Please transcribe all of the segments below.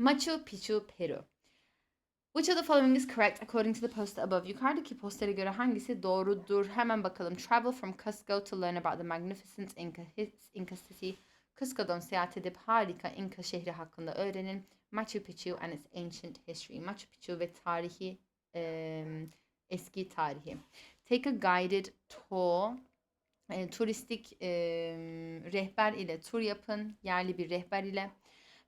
Machu Picchu, Peru. Which of the following is correct according to the poster above? Yukarıdaki postere göre hangisi doğrudur? Hemen bakalım. Travel from Cusco to learn about the magnificent Inca, Inca city. Cusco'dan seyahat edip harika Inca şehri hakkında öğrenin. Machu Picchu and its ancient history. Machu Picchu ve tarihi, em, eski tarihi. Take a guided tour. E, turistik em, rehber ile tur yapın. Yerli bir rehber ile.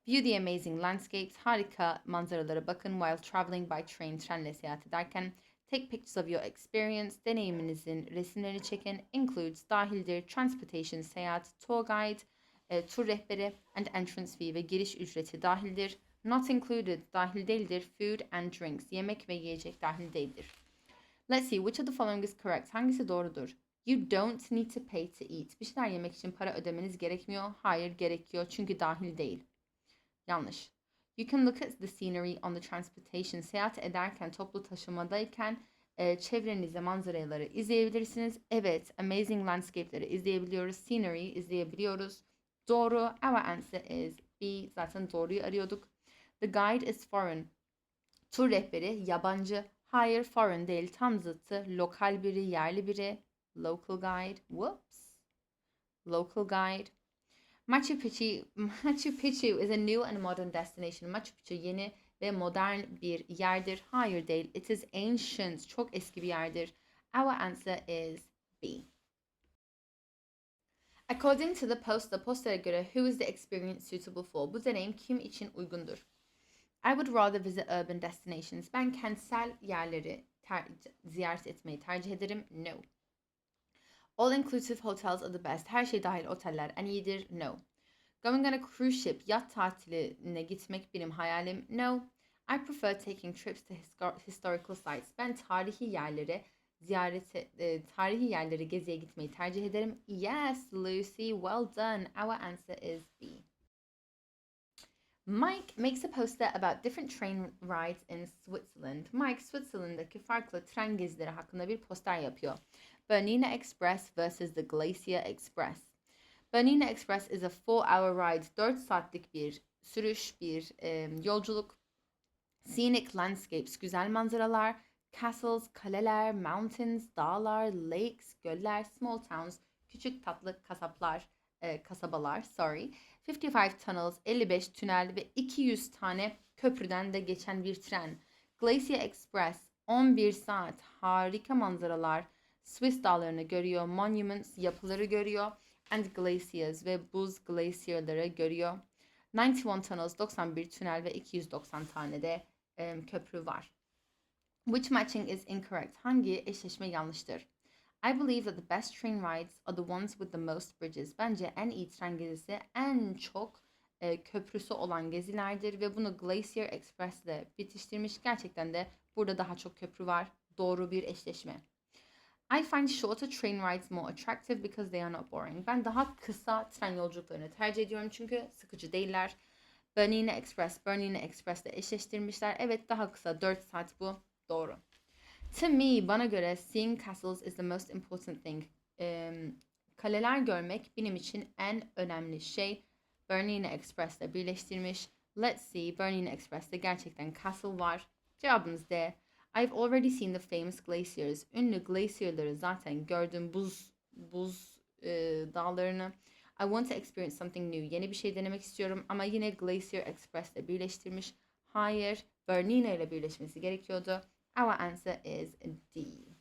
View the amazing landscapes. Harika manzaralara bakın while traveling by train. Trenle seyahat ederken. Take pictures of your experience. Deneyiminizin resimlerini çekin. Includes dahildir. Transportation, seyahat, tour guide, e, tur rehberi and entrance fee ve giriş ücreti dahildir. Not included dahil değildir. Food and drinks. Yemek ve yiyecek dahil değildir. Let's see which of the following is correct. Hangisi doğrudur? You don't need to pay to eat. Bir şeyler yemek için para ödemeniz gerekmiyor. Hayır gerekiyor çünkü dahil değil. Yanlış. You can look at the scenery on the transportation. Seyahat ederken, toplu taşımadayken e, çevrenizde manzaraları izleyebilirsiniz. Evet, amazing landscape'leri izleyebiliyoruz. Scenery izleyebiliyoruz. Doğru. Our answer is B. Zaten doğruyu arıyorduk. The guide is foreign. Tur rehberi yabancı. Hayır foreign değil. Tam zıttı. Lokal biri, yerli biri. Local guide. Whoops. Local guide. Machu Picchu, Machu Picchu is a new and modern destination. Machu Picchu yeni ve modern bir yerdir. Hayır değil. It is ancient. Çok eski bir yerdir. Our answer is B. According to the poster, postere göre who is the experience suitable for? Bu deneyim kim için uygundur? I would rather visit urban destinations. Ben kentsel yerleri ziyaret etmeyi tercih ederim. No. All inclusive hotels are the best. Her şey dahil oteller en iyidir. No. Going on a cruise ship, yat tatiline gitmek benim hayalim. No. I prefer taking trips to histor- historical sites. Ben tarihi yerlere ziyaret e, tarihi yerleri geziye gitmeyi tercih ederim. Yes, Lucy, well done. Our answer is B. Mike makes a poster about different train rides in Switzerland. Mike, Switzerland'daki farklı tren gezileri hakkında bir poster yapıyor. Bernina Express versus the Glacier Express. Bernina Express is a 4-hour ride. 4 saatlik bir sürüş, bir e, yolculuk. Scenic landscapes, güzel manzaralar. Castles, kaleler, mountains, dağlar, lakes, göller, small towns, küçük tatlı kasaplar, e, kasabalar, sorry. 55 tunnels, 55 tünel ve 200 tane köprüden de geçen bir tren. Glacier Express, 11 saat, harika manzaralar, Swiss dağlarını görüyor, monuments, yapıları görüyor, and glaciers ve buz glacierları görüyor. 91 tunnels, 91 tünel ve 290 tane de e, köprü var. Which matching is incorrect? Hangi eşleşme yanlıştır? I believe that the best train rides are the ones with the most bridges. Bence en iyi tren gezisi en çok e, köprüsü olan gezilerdir ve bunu Glacier Express ile bitiştirmiş. Gerçekten de burada daha çok köprü var. Doğru bir eşleşme. I find shorter train rides more attractive because they are not boring. Ben daha kısa tren yolculuklarını tercih ediyorum çünkü sıkıcı değiller. Bernina Express, Bernina Express ile eşleştirmişler. Evet daha kısa 4 saat bu. Doğru. To me, bana göre seeing castles is the most important thing. Em, kaleler görmek benim için en önemli şey. Bernina Express ile birleştirmiş. Let's see, Bernina Express'te gerçekten castle var. Cevabımız D. I've already seen the famous glaciers. Ünlü glacierları zaten gördüm. Buz buz e, dağlarını. I want to experience something new. Yeni bir şey denemek istiyorum ama yine Glacier Express ile birleştirmiş. Hayır, Bernina ile birleşmesi gerekiyordu. Our answer is D.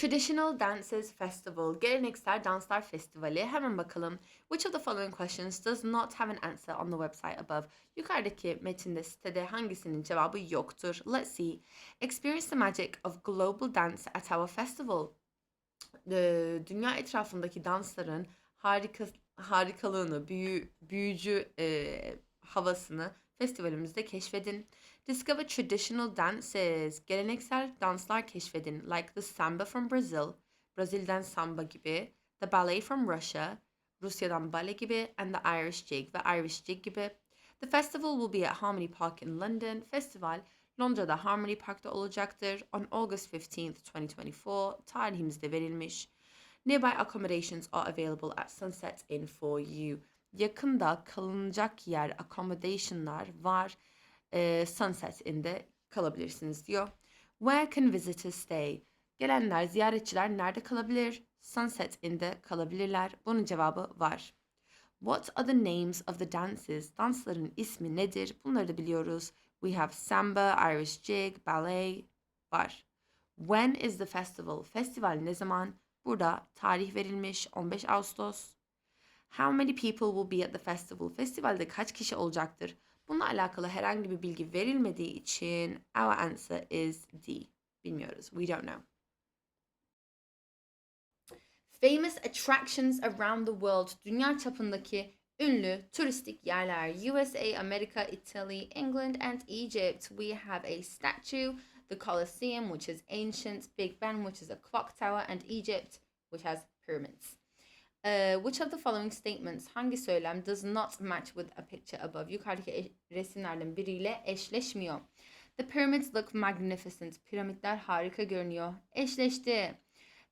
Traditional Dances Festival, Geleneksel Danslar Festivali. Hemen bakalım. Which of the following questions does not have an answer on the website above? Yukarıdaki metinde sitede hangisinin cevabı yoktur? Let's see. Experience the magic of global dance at our festival. Ee, dünya etrafındaki dansların harika harikalığını, büyü, büyücü e, havasını festivalimizde keşfedin. Discover traditional dances. Geleneksel danslar keşfedin. Like the samba from Brazil. Brazil'den samba gibi. The ballet from Russia. Rusya'dan bale gibi. And the Irish jig ve Irish jig gibi. The festival will be at Harmony Park in London. Festival Londra'da Harmony Park'ta olacaktır. On August 15th, 2024. Tarihimizde verilmiş. Nearby accommodations are available at Sunset Inn for you. yakında kalınacak yer, accommodation'lar var. Ee, Sunset Inn'de kalabilirsiniz diyor. Where can visitors stay? Gelenler, ziyaretçiler nerede kalabilir? Sunset Inn'de kalabilirler. Bunun cevabı var. What are the names of the dances? Dansların ismi nedir? Bunları da biliyoruz. We have samba, Irish jig, ballet var. When is the festival? Festival ne zaman? Burada tarih verilmiş 15 Ağustos. How many people will be at the festival? Festivalde kaç kişi olacaktır? Bununla alakalı herhangi bir bilgi verilmediği için our answer is D. Bilmiyoruz. We don't know. Famous attractions around the world. Dünya çapındaki ünlü turistik yerler. USA, America, Italy, England and Egypt. We have a statue, the Colosseum, which is ancient, Big Ben, which is a clock tower, and Egypt, which has pyramids. Uh, which of the following statements hangi söylem does not match with a picture above? Yukarıdaki e- resimlerden biriyle eşleşmiyor. The pyramids look magnificent. Piramitler harika görünüyor. Eşleşti.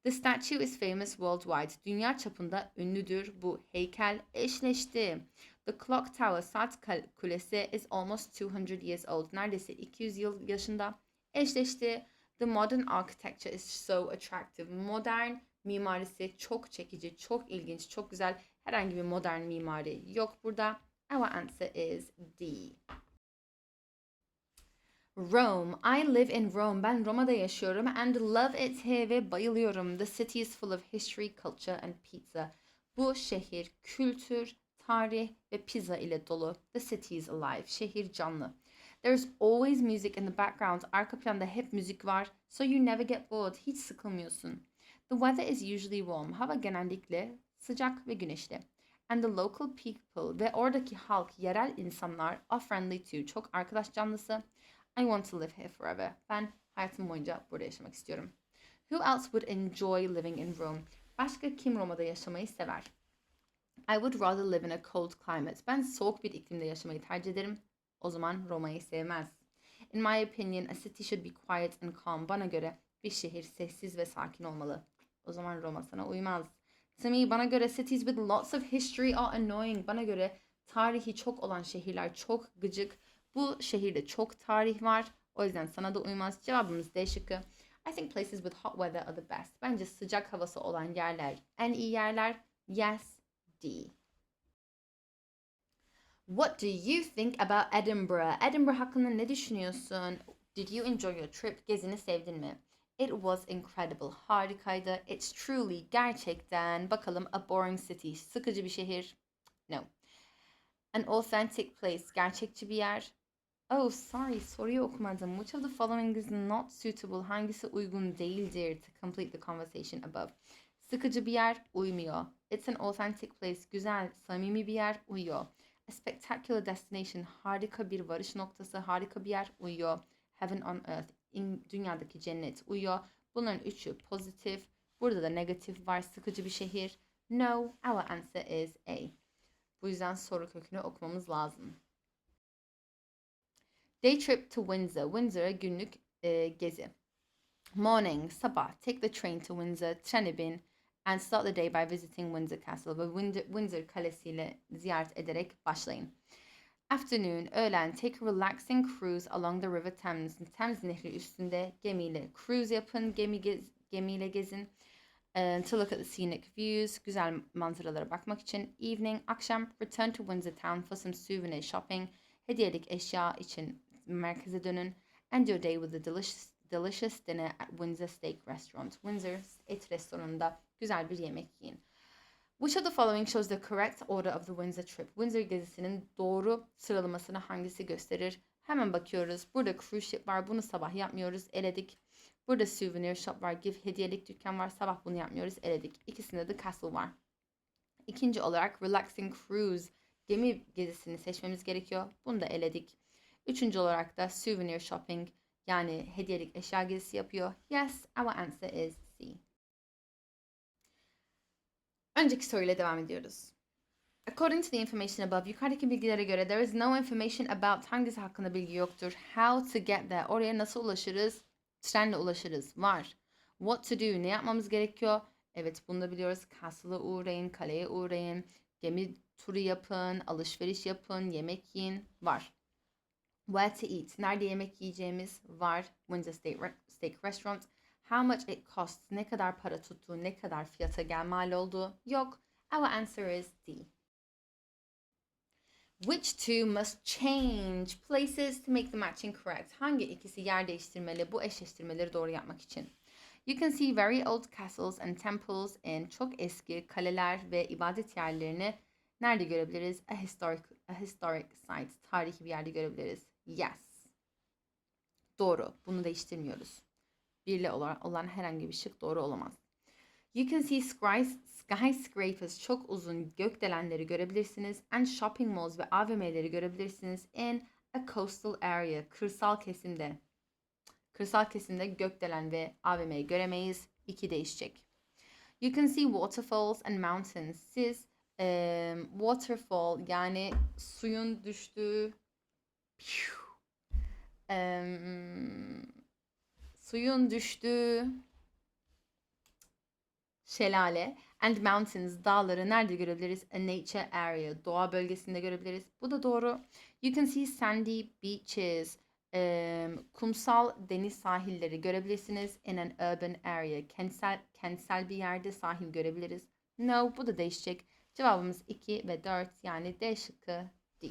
The statue is famous worldwide. Dünya çapında ünlüdür bu heykel. Eşleşti. The clock tower saat kulesi is almost 200 years old. Neredeyse 200 yıl yaşında. Eşleşti. The modern architecture is so attractive. Modern mimarisi çok çekici, çok ilginç, çok güzel. Herhangi bir modern mimari yok burada. Our answer is D. Rome. I live in Rome. Ben Roma'da yaşıyorum and love it here ve bayılıyorum. The city is full of history, culture and pizza. Bu şehir kültür, tarih ve pizza ile dolu. The city is alive. Şehir canlı. There's always music in the background. Arka planda hep müzik var. So you never get bored. Hiç sıkılmıyorsun. The weather is usually warm. Hava genellikle sıcak ve güneşli. And the local people ve oradaki halk, yerel insanlar are friendly too. Çok arkadaş canlısı. I want to live here forever. Ben hayatım boyunca burada yaşamak istiyorum. Who else would enjoy living in Rome? Başka kim Roma'da yaşamayı sever? I would rather live in a cold climate. Ben soğuk bir iklimde yaşamayı tercih ederim. O zaman Roma'yı sevmez. In my opinion, a city should be quiet and calm. Bana göre bir şehir sessiz ve sakin olmalı. O zaman Roma sana uymaz. To me, bana göre cities with lots of history are annoying. Bana göre tarihi çok olan şehirler çok gıcık. Bu şehirde çok tarih var. O yüzden sana da uymaz. Cevabımız D şıkkı. I think places with hot weather are the best. Bence sıcak havası olan yerler en iyi yerler. Yes, D. What do you think about Edinburgh? Edinburgh hakkında ne düşünüyorsun? Did you enjoy your trip? Gezini sevdin mi? It was incredible. Harikaydı. It's truly gerçekten. Bakalım a boring city. Sıkıcı bir şehir. No. An authentic place. Gerçekçi bir yer. Oh sorry soruyu okumadım. Which of the following is not suitable? Hangisi uygun değildir to complete the conversation above? Sıkıcı bir yer uymuyor. It's an authentic place. Güzel, samimi bir yer uyuyor. A spectacular destination. Harika bir varış noktası. Harika bir yer uyuyor. Heaven on earth. Dünyadaki cennet uyuyor. Bunların üçü pozitif. Burada da negatif var. Sıkıcı bir şehir. No, our answer is A. Bu yüzden soru kökünü okumamız lazım. Day trip to Windsor. Windsor'a günlük e, gezi. Morning, sabah. Take the train to Windsor. Trene bin. And start the day by visiting Windsor Castle. Ve Windsor, Windsor Kalesi'yle ziyaret ederek başlayın. Afternoon, öğlen. Take a relaxing cruise along the River Thames. Thames Nehri üstünde gemiyle cruise yapın. Gemi gez, gemiyle gezin. Uh, to look at the scenic views. Güzel manzaralara bakmak için. Evening, akşam. Return to Windsor Town for some souvenir shopping. Hediyelik eşya için merkeze dönün. End your day with a delicious, delicious dinner at Windsor Steak Restaurant. Windsor et restoranında güzel bir yemek yiyin. Which of the following shows the correct order of the Windsor trip? Windsor gezisinin doğru sıralamasını hangisi gösterir? Hemen bakıyoruz. Burada cruise ship var. Bunu sabah yapmıyoruz. Eledik. Burada souvenir shop var. Give hediyelik dükkan var. Sabah bunu yapmıyoruz. Eledik. İkisinde de castle var. İkinci olarak relaxing cruise gemi gezisini seçmemiz gerekiyor. Bunu da eledik. Üçüncü olarak da souvenir shopping yani hediyelik eşya gezisi yapıyor. Yes, our answer is Önceki soruyla devam ediyoruz. According to the information above, yukarıdaki bilgilere göre there is no information about hangisi hakkında bilgi yoktur. How to get there, oraya nasıl ulaşırız? Trenle ulaşırız. Var. What to do, ne yapmamız gerekiyor? Evet bunu da biliyoruz. Castle'a uğrayın, kaleye uğrayın, gemi turu yapın, alışveriş yapın, yemek yiyin var. Where to eat. Nerede yemek yiyeceğimiz var. Windsor Steak, Steak Restaurant. How much it costs. Ne kadar para tuttuğu, ne kadar fiyata gel mal olduğu yok. Our answer is D. Which two must change places to make the matching correct? Hangi ikisi yer değiştirmeli bu eşleştirmeleri doğru yapmak için? You can see very old castles and temples in çok eski kaleler ve ibadet yerlerini nerede görebiliriz? A historic, a historic site. Tarihi bir yerde görebiliriz. Yes. Doğru. Bunu değiştirmiyoruz. Birle olan, olan herhangi bir şık doğru olamaz. You can see skys- skyscrapers çok uzun gökdelenleri görebilirsiniz. And shopping malls ve AVM'leri görebilirsiniz in a coastal area. Kırsal kesimde. Kırsal kesimde gökdelen ve AVM'yi göremeyiz. İki değişecek. You can see waterfalls and mountains. Siz em, waterfall yani suyun düştüğü em, suyun düştüğü şelale and mountains dağları nerede görebiliriz? A nature area doğa bölgesinde görebiliriz. Bu da doğru. You can see sandy beaches em, kumsal deniz sahilleri görebilirsiniz. In an urban area kentsel kentsel bir yerde sahil görebiliriz. No bu da değişecek. Cevabımız 2 ve 4 yani D şıkkı D.